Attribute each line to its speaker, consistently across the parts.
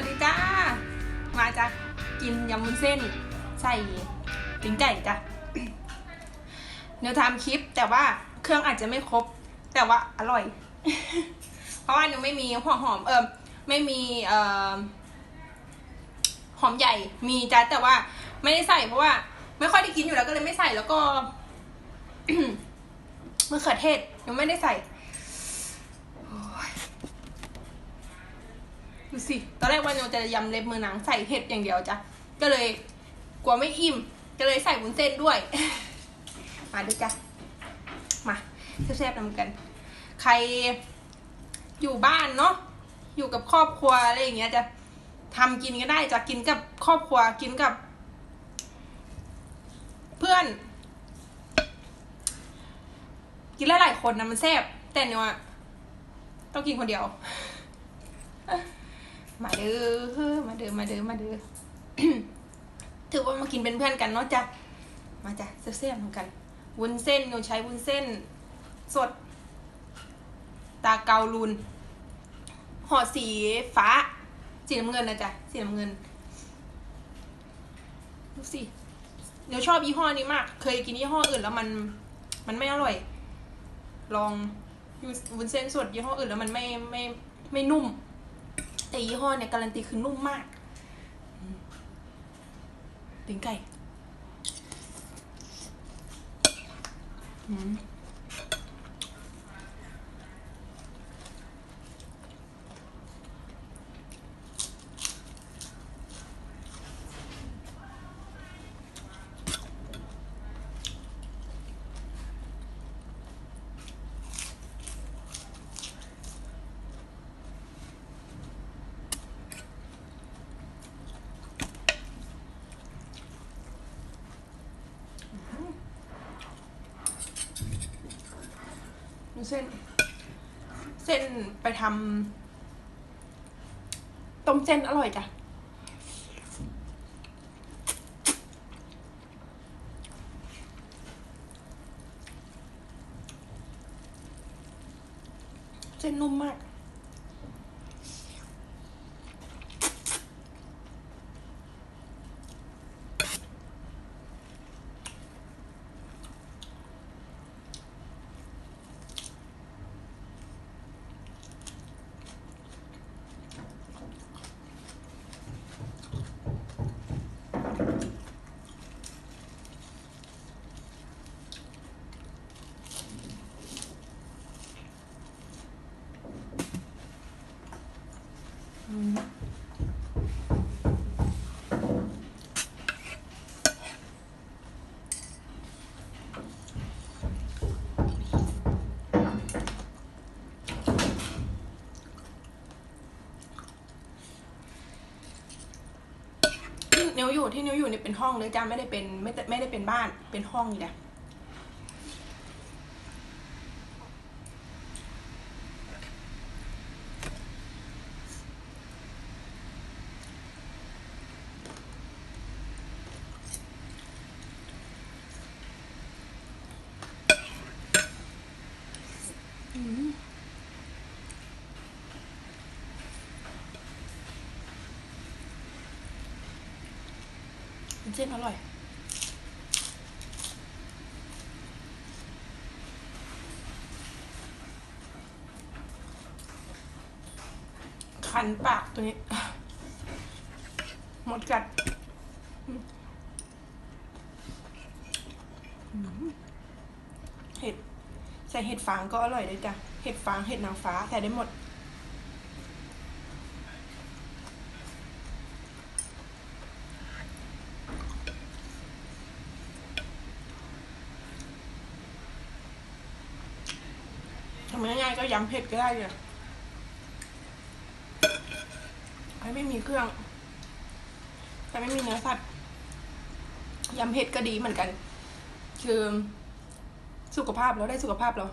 Speaker 1: วัสดีจ้า มาจ้ะกินยำมุ้นเส้นใส่ลิ้นไก่จ้ะเดี๋ยวทำคลิปแต่ว่าเครื่องอาจจะไม่ครบ แต่ว่าอร่อย เพราะว่าหนูไม่มีหัวหอมเอิมไม่มีเอ่อหอมใหญ่มีจ้ะแต่ว่าไม่ได้ใส่เพราะว่า ไม่ค่อยได้กินอยู่แล้วก็เลยไม่ใส่แล้วก็มะเขือเทศยังไม่ได้ใส่โอ้ย ดูสิ ตอนแรกวันโนจะยำเล็บมือหนังใส่เห็ดอย่างเดียวจ้ะ ก็เลยกลัวไม่อิ่ม ก็เลยใส่วุ้นเส้นด้วย มาดูจ้ะ มาแซ่บๆนำกัน ใครอยู่บ้านเนาะ อยู่กับครอบครัวอะไรอย่างเงี้ยจะทำกินก็ได้จะกินกับครอบครัวกินกับ เพื่อน กินหลายๆคนนะมันแซ่บแต่เนี่ยต้องกินคนเดียว มาเด้อมาเด้อมาเด้อมาเด้อถือว่ามากินเป็นเพื่อนกันเนาะจ้ะมาจ้ะแซ่บๆเหมือนกัน วุ้นเส้นหนูใช้วุ้นเส้น สด ตาเกาลุนห่อสีฟ้า สีน้ำเงินนะจ๊ะสีน้ำเงินดูสิเดี๋ยวชอบยี่ห้อนี้มาก เคยกินยี่ห้ออื่นแล้วมัน มันไม่อร่อย ลองยูวุ้นเส้นสดยี่ห้ออื่นแล้วมันไม่ไม่ไม่นุ่ม แต่ยี่ห้อเนี่ยการันตีคือนุ่มมากตีนไก่ เส้น เส้นไปทำต้มเส้นอร่อยจ้ะเส้นนุ่มมาก ที่นิ้วอยู่ที่นิ้วอยู่เนี่ยเป็นห้องเลยจ้าไม่ได้เป็นไม่ได้ไม่ได้เป็นบ้านเป็นห้องนี่แหละอืม เส้นอร่อย คันปากตัวนี้ หมดกัดเห็ด ใส่เห็ดฟางก็อร่อยเลยจ้ะ เห็ดฟางเห็ดนางฟ้า ใส่ได้หมด ทำง่ายๆ ก็ยำเผ็ดก็ได้เลยไม่ไม่มีเครื่อง แต่ไม่มีเนื้อสัตว์ยำเผ็ดก็ดีเหมือนกัน คือสุขภาพเราได้สุขภาพเรา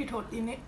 Speaker 1: ที่โทษอีนี่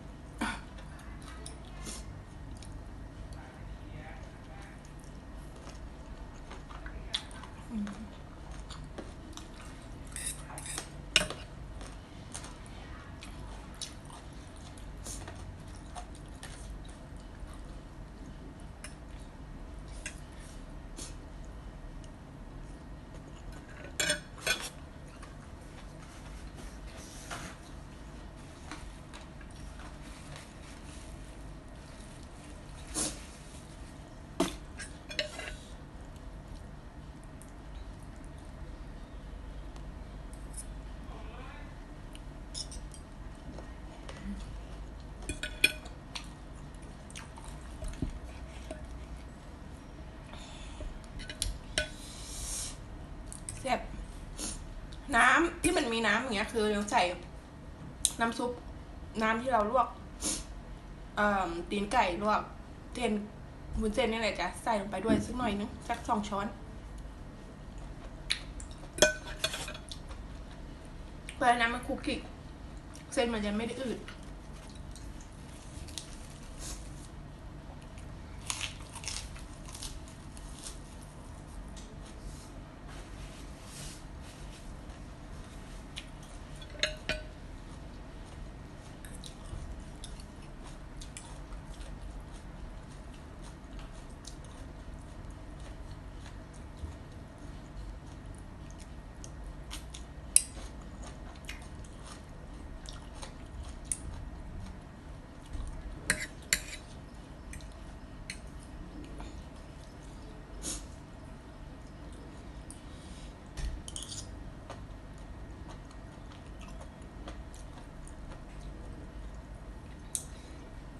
Speaker 1: แซ่บน้ำที่ มีน้ำอย่างเงี้ย คือเราใส่น้ำซุปน้ำที่เราลวกตีนไก่ลวกเทนวุ้นเส้นนี่แหละจ้ะใส่ลงไปด้วยสักหน่อยนึงสักสองช้อนเพื่อให้น้ำมันคุกกิกเส้นมันจะไม่ได้อืด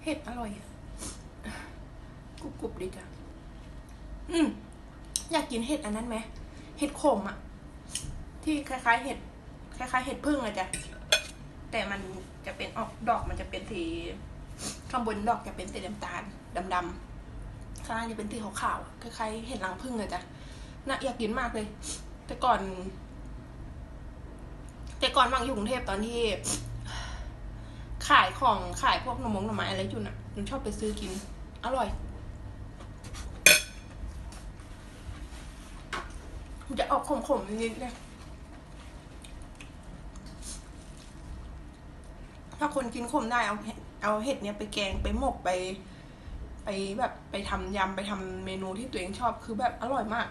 Speaker 1: เห็ดอร่อยกรุบกรุบดีจ้ะอืมอยากกินเห็ดอันนั้นไหมเห็ดขมอะที่คล้ายๆ เห็ดคล้ายๆ เห็ดพึ่งอะจ้ะแต่มันจะเป็นออกดอกมันจะเป็นสีข้างบนดอกจะเป็นสีน้ำตาลดำๆข้างล่างจะเป็นสีขาวๆคล้ายๆเห็ดรังพึ่งอะจ้ะน่าอยากกินมากเลย แต่ก่อน แต่ก่อนบางอยู่กรุงเทพตอนที่ ขายของขายพวกหนมมงหน่อไม้อะไรอยู่น่ะหนูชอบไปซื้อกิน อร่อยจะออกขมๆนิดๆเลยถ้าคนกินขมได้เอาเอาเห็ดเนี้ยไปแกงไปหมกไป ไปแบบไปทำยำไปทำเมนูที่ตัวเองชอบคือแบบอร่อยมาก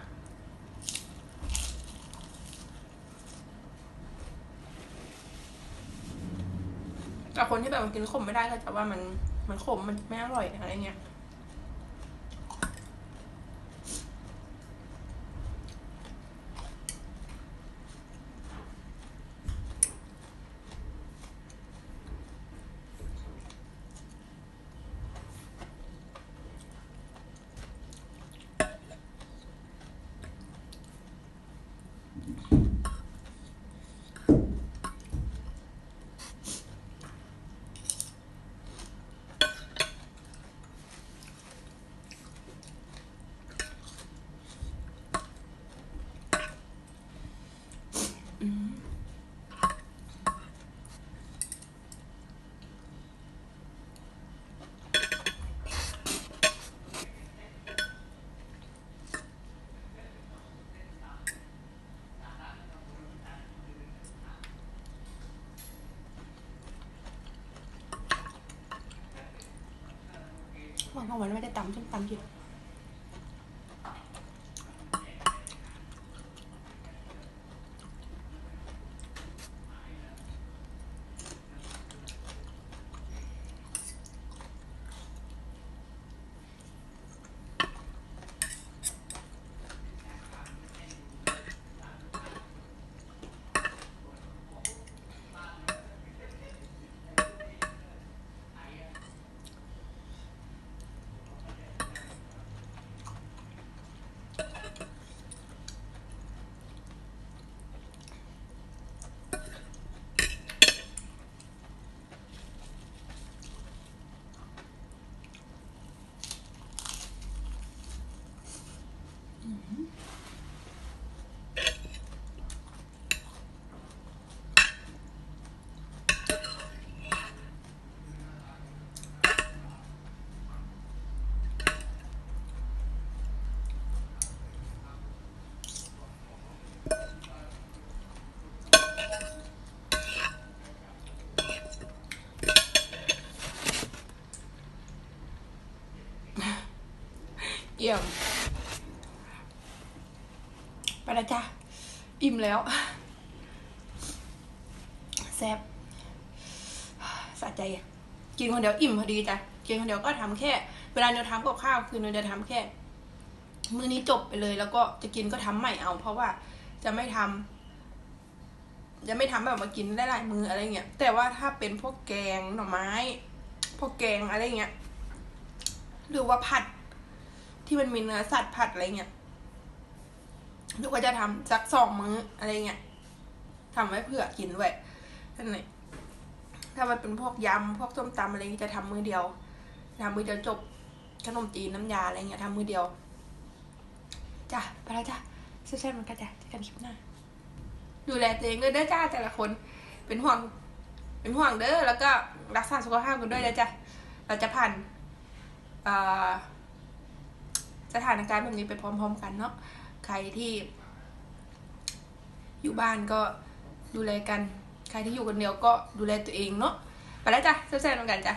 Speaker 1: แต่คนที่แบบมันกินขมไม่ได้ก็จะว่ามันมันขมมันไม่อร่อยอะไรเงี้ย วันวันไม่ได้ตำส้มตำกิน เยี่ยม ไปแล้วจ้ะอิ่มแล้ว แซ่บสะใจอะกินคนเดียวอิ่มพอดีจ้ะ กินคนเดียวก็ทำแค่ เวลาเนยทำกับข้าวคือเนยจะทำแค่ มื้อนี้จบไปเลย แล้วก็จะกินก็ทำใหม่เอา เพราะว่าจะไม่ทำจะไม่ทำแบบมากินได้หลายมืออะไรเงี้ย แต่ว่าถ้าเป็นพวกแกงหน่อไม้ พวกแกงอะไรเงี้ย หรือว่าผัด ที่มันมีเนื้อสัตว์ผัดอะไรเงี้ยหนูก็จะทำสักสองมื้ออะไรเงี้ยทำไว้เผื่อกินด้วยนั่นแหละถ้ามันเป็นพวกยำพวกส้มตำอะไรเงี้ยจะทำมื้อเดียวทำมื้อเดียวจบขนมจีนน้ำยาอะไรเงี้ยทำมือเดียวจ้ะไปแล้วจ้ะเช่นๆมันก็จะเจอกันคลิปหน้า ดูแลตัวเองด้วยเด้อจ้าแต่ละคน เป็นห่วง เป็นห่วงเด้อแล้วก็รักษาสุขภาพกันด้วยนะจ๊ะเราจะผ่านอ่อ สถานการณ์แบบนี้ไปพร้อม ๆ กันเนาะใครที่ อยู่บ้านก็ดูแลกัน ใครที่อยู่คนเดียวก็ดูแลตัวเองเนาะไปแล้วจ้ะแซ่บๆเหมือนกันจ้ะ